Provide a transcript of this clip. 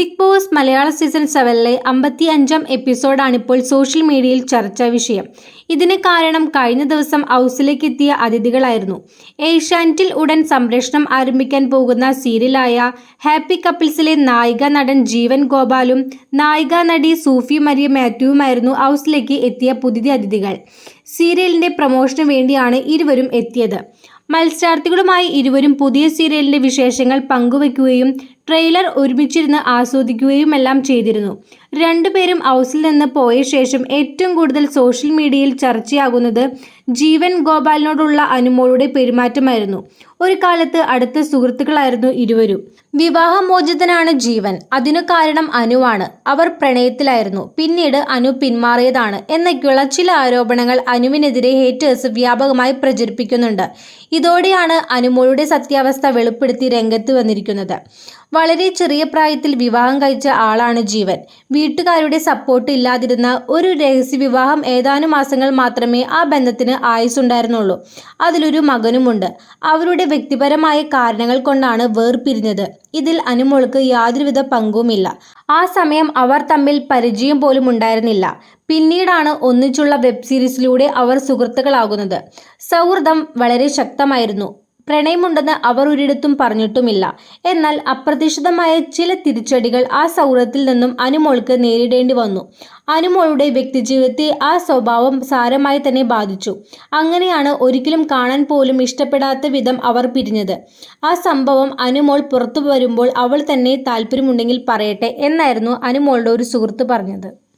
Big Boss Malayalam season സെവനിലെ അമ്പത്തി അഞ്ചാം എപ്പിസോഡാണിപ്പോൾ സോഷ്യൽ മീഡിയയിൽ ചർച്ചാ വിഷയം. ഇതിന് കാരണം കഴിഞ്ഞ ദിവസം ഹൗസിലേക്ക് എത്തിയ അതിഥികളായിരുന്നു. ഏഷ്യാനെറ്റിൽ ഉടൻ സംപ്രേഷണം ആരംഭിക്കാൻ പോകുന്ന സീരിയലായ ഹാപ്പി കപ്പിൾസിലെ നായിക നടൻ ജീവൻ ഗോപാലും നായിക നടി സൂഫി മരിയ മാത്യുവുമായിരുന്നു ഹൗസിലേക്ക് എത്തിയ പുതിയ അതിഥികൾ. സീരിയലിന്റെ പ്രമോഷന് വേണ്ടിയാണ് ഇരുവരും എത്തിയത്. മത്സരാർത്ഥികളുമായി ഇരുവരും പുതിയ സീരിയലിന്റെ വിശേഷങ്ങൾ പങ്കുവയ്ക്കുകയും ട്രെയിലർ ഒരുമിച്ചിരുന്ന് ആസ്വദിക്കുകയുമെല്ലാം ചെയ്തിരുന്നു. രണ്ടുപേരും ഹൗസിൽ നിന്ന് പോയ ശേഷം ഏറ്റവും കൂടുതൽ സോഷ്യൽ മീഡിയയിൽ ചർച്ചയാകുന്നത് ജീവൻ ഗോപാലിനോടുള്ള അനുമോളുടെ പെരുമാറ്റമായിരുന്നു. ഒരു കാലത്ത് അടുത്ത സുഹൃത്തുക്കളായിരുന്നു ഇരുവരും. വിവാഹമോചിതനാണ് ജീവൻ. അതിനു കാരണം അനുവാണ്. അവർ പ്രണയത്തിലായിരുന്നു. പിന്നീട് അനു പിന്മാറിയതാണ് എന്നൊക്കെയുള്ള ചില ആരോപണങ്ങൾ അനുവിനെതിരെ ഹേറ്റേഴ്സ് വ്യാപകമായി പ്രചരിപ്പിക്കുന്നുണ്ട്. ഇതോടെയാണ് അനുമോളുടെ സത്യാവസ്ഥ വെളിപ്പെടുത്തി രംഗത്ത് വന്നിരിക്കുന്നത്. വളരെ ചെറിയ പ്രായത്തിൽ വിവാഹം കഴിച്ച ആളാണ് ജീവൻ. വീട്ടുകാരുടെ സപ്പോർട്ട് ഇല്ലാതിരുന്ന ഒരു രഹസ്യ വിവാഹം ഏതാനും മാസങ്ങൾ മാത്രമേ ആ ബന്ധത്തിന് ആയുസുണ്ടായിരുന്നുള്ളൂ അതിലൊരു മകനുമുണ്ട്. അവരുടെ വ്യക്തിപരമായ കാരണങ്ങൾ കൊണ്ടാണ് വേർപിരിഞ്ഞത്. ഇതിൽ അനുമോൾക്ക് യാതൊരുവിധ പങ്കുമില്ല. ആ സമയം അവർ തമ്മിൽ പരിചയം പോലും ഉണ്ടായിരുന്നില്ല. പിന്നീടാണ് ഒന്നിച്ചുള്ള വെബ് സീരീസിലൂടെ അവർ സുഹൃത്തുക്കളാകുന്നത്. സൗഹൃദം വളരെ ശക്തമായിരുന്നു. പ്രണയമുണ്ടെന്ന് അവർ ഒരിടത്തും പറഞ്ഞിട്ടുമില്ല. എന്നാൽ അപ്രതീക്ഷിതമായ ചില തിരിച്ചടികൾ ആ സൗഹൃദത്തിൽ നിന്നും അനുമോൾക്ക് നേരിടേണ്ടി വന്നു. അനുമോളുടെ വ്യക്തിജീവിതത്തെ ആ സ്വഭാവം സാരമായി തന്നെ ബാധിച്ചു. അങ്ങനെയാണ് ഒരിക്കലും കാണാൻ പോലും ഇഷ്ടപ്പെടാത്ത വിധം അവർ പിരിഞ്ഞത്. ആ സംഭവം അനുമോൾ പുറത്തു വരുമ്പോൾ അവൾ തന്നെ താല്പര്യമുണ്ടെങ്കിൽ പറയട്ടെ എന്നായിരുന്നു അനുമോളുടെ ഒരു സുഹൃത്ത് പറഞ്ഞത്.